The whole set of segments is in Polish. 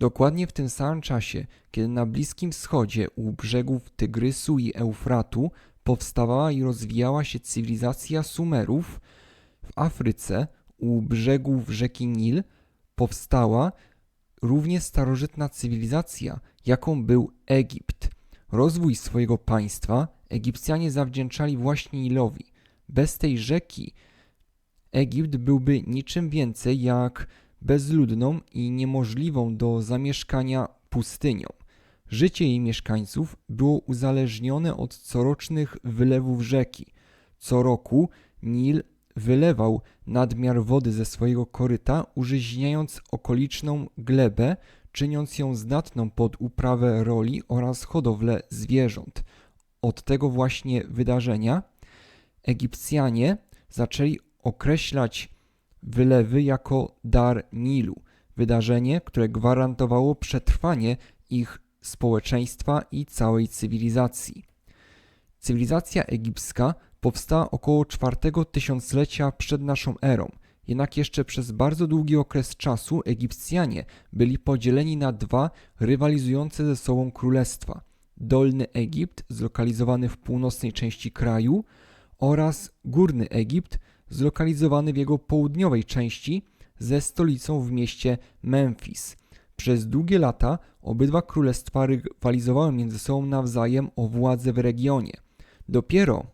Dokładnie w tym samym czasie, kiedy na Bliskim Wschodzie u brzegów Tygrysu i Eufratu powstawała i rozwijała się cywilizacja Sumerów, w Afryce u brzegów rzeki Nil powstała równie starożytna cywilizacja, jaką był Egipt. Rozwój swojego państwa Egipcjanie zawdzięczali właśnie Nilowi. Bez tej rzeki Egipt byłby niczym więcej jak bezludną i niemożliwą do zamieszkania pustynią. Życie jej mieszkańców było uzależnione od corocznych wylewów rzeki. Co roku Nil wylewał nadmiar wody ze swojego koryta, użyźniając okoliczną glebę, czyniąc ją zdatną pod uprawę roli oraz hodowlę zwierząt. Od tego właśnie wydarzenia Egipcjanie zaczęli określać wylewy jako dar Nilu, wydarzenie, które gwarantowało przetrwanie ich społeczeństwa i całej cywilizacji. Cywilizacja egipska powstała około czwartego tysiąclecia przed naszą erą. Jednak jeszcze przez bardzo długi okres czasu Egipcjanie byli podzieleni na dwa rywalizujące ze sobą królestwa: Dolny Egipt, zlokalizowany w północnej części kraju, oraz Górny Egipt, zlokalizowany w jego południowej części, ze stolicą w mieście Memphis. Przez długie lata obydwa królestwa rywalizowały między sobą nawzajem o władzę w regionie. Dopiero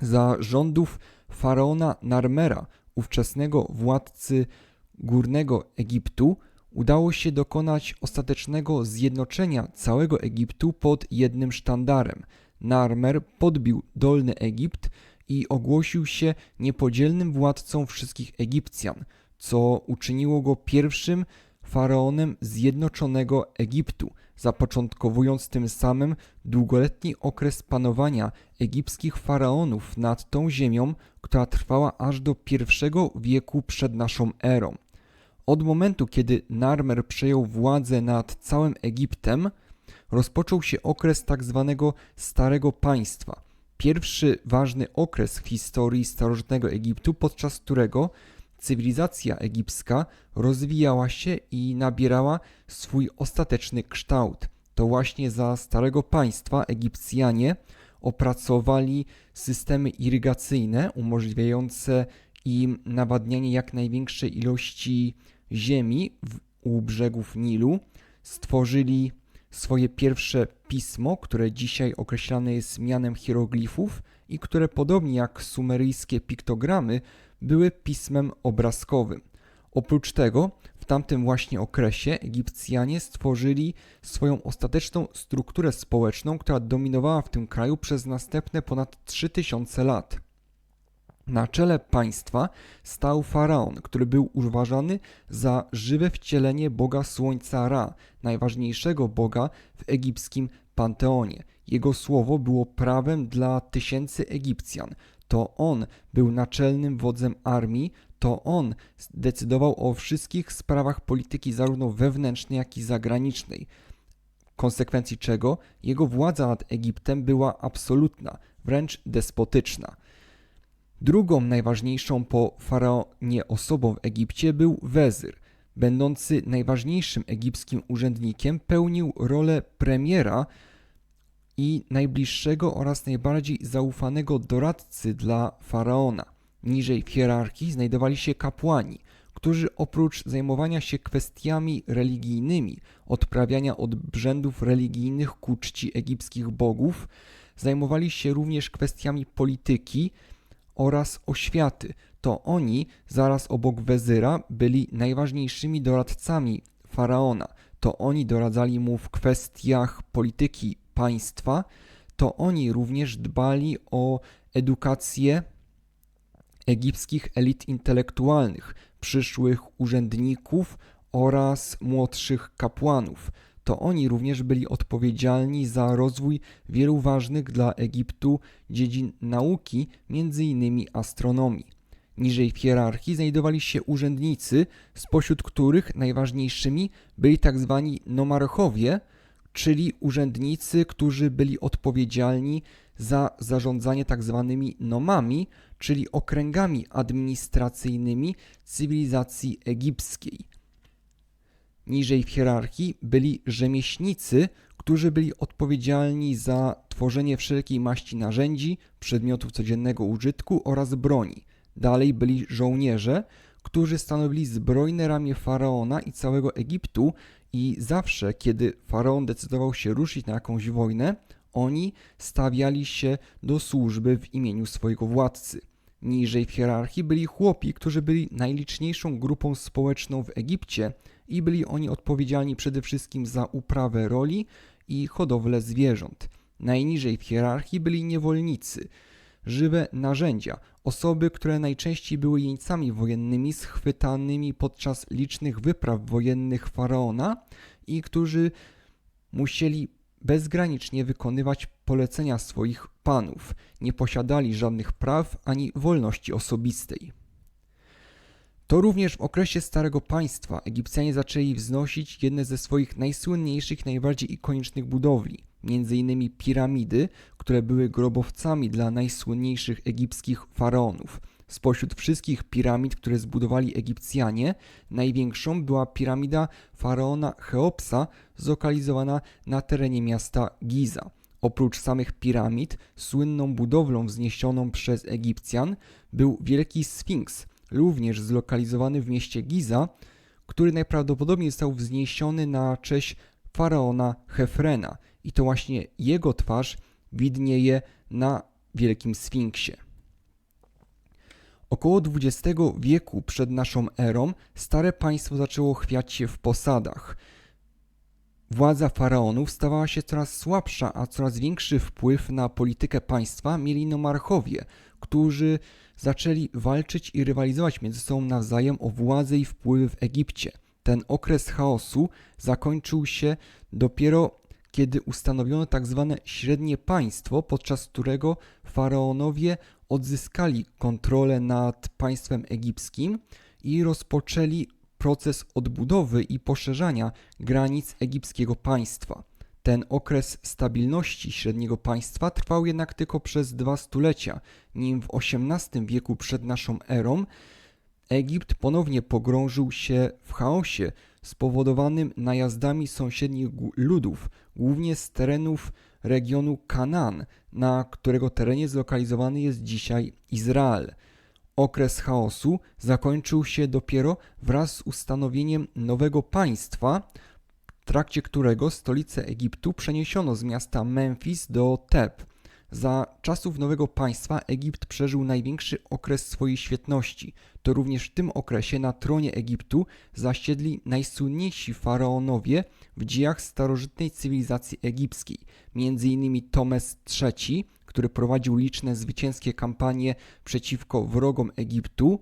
za rządów faraona Narmera, ówczesnego władcy Górnego Egiptu, udało się dokonać ostatecznego zjednoczenia całego Egiptu pod jednym sztandarem. Narmer podbił Dolny Egipt i ogłosił się niepodzielnym władcą wszystkich Egipcjan, co uczyniło go pierwszym faraonem zjednoczonego Egiptu, zapoczątkowując tym samym długoletni okres panowania egipskich faraonów nad tą ziemią, która trwała aż do pierwszego wieku przed naszą erą. Od momentu, kiedy Narmer przejął władzę nad całym Egiptem, rozpoczął się okres tak zwanego Starego Państwa. Pierwszy ważny okres w historii starożytnego Egiptu, podczas którego cywilizacja egipska rozwijała się i nabierała swój ostateczny kształt. To właśnie za Starego Państwa Egipcjanie opracowali systemy irygacyjne umożliwiające im nawadnianie jak największej ilości ziemi w, u brzegów Nilu. Stworzyli swoje pierwsze pismo, które dzisiaj określane jest mianem hieroglifów i które podobnie jak sumeryjskie piktogramy były pismem obrazkowym. Oprócz tego, w tamtym właśnie okresie Egipcjanie stworzyli swoją ostateczną strukturę społeczną, która dominowała w tym kraju przez następne ponad 3000 lat. Na czele państwa stał faraon, który był uważany za żywe wcielenie boga słońca Ra, najważniejszego boga w egipskim panteonie. Jego słowo było prawem dla tysięcy Egipcjan. To on był naczelnym wodzem armii, to on decydował o wszystkich sprawach polityki, zarówno wewnętrznej, jak i zagranicznej. W konsekwencji czego jego władza nad Egiptem była absolutna, wręcz despotyczna. Drugą najważniejszą po faraonie osobą w Egipcie był wezyr. Będący najważniejszym egipskim urzędnikiem, pełnił rolę premiera i najbliższego oraz najbardziej zaufanego doradcy dla faraona. Niżej w hierarchii znajdowali się kapłani, którzy oprócz zajmowania się kwestiami religijnymi, odprawiania obrzędów religijnych ku czci egipskich bogów, zajmowali się również kwestiami polityki, oraz oświaty. To oni, zaraz obok wezyra, byli najważniejszymi doradcami faraona. To oni doradzali mu w kwestiach polityki państwa. To oni również dbali o edukację egipskich elit intelektualnych, przyszłych urzędników oraz młodszych kapłanów to oni również byli odpowiedzialni za rozwój wielu ważnych dla Egiptu dziedzin nauki, m.in. astronomii. Niżej w hierarchii znajdowali się urzędnicy, spośród których najważniejszymi byli tzw. Tak nomarchowie, czyli urzędnicy, którzy byli odpowiedzialni za zarządzanie tzw. Tak nomami, czyli okręgami administracyjnymi cywilizacji egipskiej. Niżej w hierarchii byli rzemieślnicy, którzy byli odpowiedzialni za tworzenie wszelkiej maści narzędzi, przedmiotów codziennego użytku oraz broni. Dalej byli żołnierze, którzy stanowili zbrojne ramię faraona i całego Egiptu i zawsze, kiedy faraon decydował się ruszyć na jakąś wojnę, oni stawiali się do służby w imieniu swojego władcy. Niżej w hierarchii byli chłopi, którzy byli najliczniejszą grupą społeczną w Egipcie i byli oni odpowiedzialni przede wszystkim za uprawę roli i hodowlę zwierząt. Najniżej w hierarchii byli niewolnicy, żywe narzędzia, osoby, które najczęściej były jeńcami wojennymi schwytanymi podczas licznych wypraw wojennych faraona i którzy musieli bezgranicznie wykonywać polecenia swoich panów, nie posiadali żadnych praw ani wolności osobistej. To również w okresie Starego Państwa Egipcjanie zaczęli wznosić jedne ze swoich najsłynniejszych, najbardziej ikonicznych budowli, m.in. piramidy, które były grobowcami dla najsłynniejszych egipskich faraonów. Spośród wszystkich piramid, które zbudowali Egipcjanie, największą była piramida faraona Cheopsa, zlokalizowana na terenie miasta Giza. Oprócz samych piramid, słynną budowlą wzniesioną przez Egipcjan był wielki Sfinks, również zlokalizowany w mieście Giza, który najprawdopodobniej został wzniesiony na cześć faraona Hefrena i to właśnie jego twarz widnieje na Wielkim Sfinksie. Około XX wieku przed naszą erą stare państwo zaczęło chwiać się w posadach. Władza faraonów stawała się coraz słabsza, a coraz większy wpływ na politykę państwa mieli nomarchowie, którzy zaczęli walczyć i rywalizować między sobą nawzajem o władzę i wpływy w Egipcie. Ten okres chaosu zakończył się dopiero kiedy ustanowiono tak zwane średnie państwo, podczas którego faraonowie odzyskali kontrolę nad państwem egipskim i rozpoczęli proces odbudowy i poszerzania granic egipskiego państwa. Ten okres stabilności średniego państwa trwał jednak tylko przez dwa stulecia, nim w XVIII wieku przed naszą erą Egipt ponownie pogrążył się w chaosie spowodowanym najazdami sąsiednich ludów, głównie z terenów regionu Kanaan, na którego terenie zlokalizowany jest dzisiaj Izrael. Okres chaosu zakończył się dopiero wraz z ustanowieniem nowego państwa, trakcie którego stolicę Egiptu przeniesiono z miasta Memphis do Teb. Za czasów nowego państwa Egipt przeżył największy okres swojej świetności. To również w tym okresie na tronie Egiptu zasiedli najsłynniejsi faraonowie w dziejach starożytnej cywilizacji egipskiej, m.in. Tomes III, który prowadził liczne zwycięskie kampanie przeciwko wrogom Egiptu,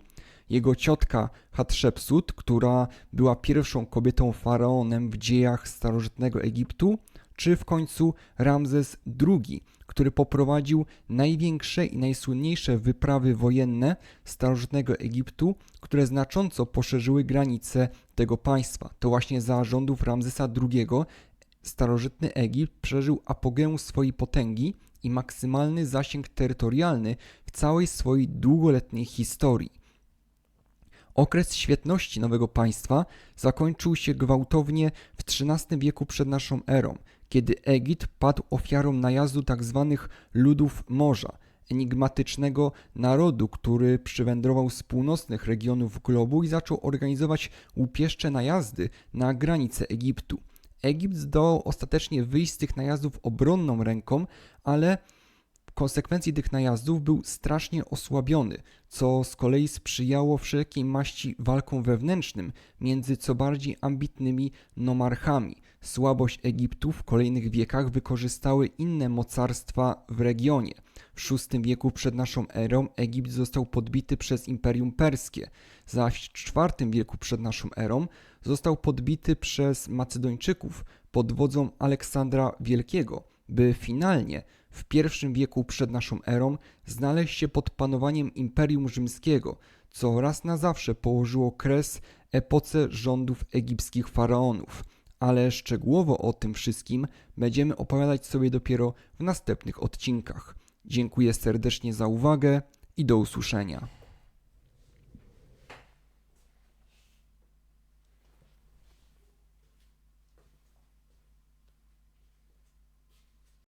jego ciotka Hatshepsut, która była pierwszą kobietą faraonem w dziejach starożytnego Egiptu, czy w końcu Ramzes II, który poprowadził największe i najsłynniejsze wyprawy wojenne starożytnego Egiptu, które znacząco poszerzyły granice tego państwa. To właśnie za rządów Ramzesa II starożytny Egipt przeżył apogeum swojej potęgi i maksymalny zasięg terytorialny w całej swojej długoletniej historii. Okres świetności nowego państwa zakończył się gwałtownie w XIII wieku przed naszą erą, kiedy Egipt padł ofiarą najazdu tzw. Tak ludów morza, enigmatycznego narodu, który przywędrował z północnych regionów globu i zaczął organizować łupieszcze najazdy na granice Egiptu. Egipt zdołał ostatecznie wyjść z tych najazdów obronną ręką, ale konsekwencji tych najazdów był strasznie osłabiony, co z kolei sprzyjało wszelkiej maści walkom wewnętrznym między co bardziej ambitnymi nomarchami. Słabość Egiptu w kolejnych wiekach wykorzystały inne mocarstwa w regionie. W VI wieku przed naszą erą Egipt został podbity przez Imperium Perskie, zaś w IV wieku przed naszą erą został podbity przez Macedończyków pod wodzą Aleksandra Wielkiego, by finalnie w I wieku przed naszą erą znaleźć się pod panowaniem Imperium Rzymskiego, co raz na zawsze położyło kres epoce rządów egipskich faraonów. Ale szczegółowo o tym wszystkim będziemy opowiadać sobie dopiero w następnych odcinkach. Dziękuję serdecznie za uwagę i do usłyszenia.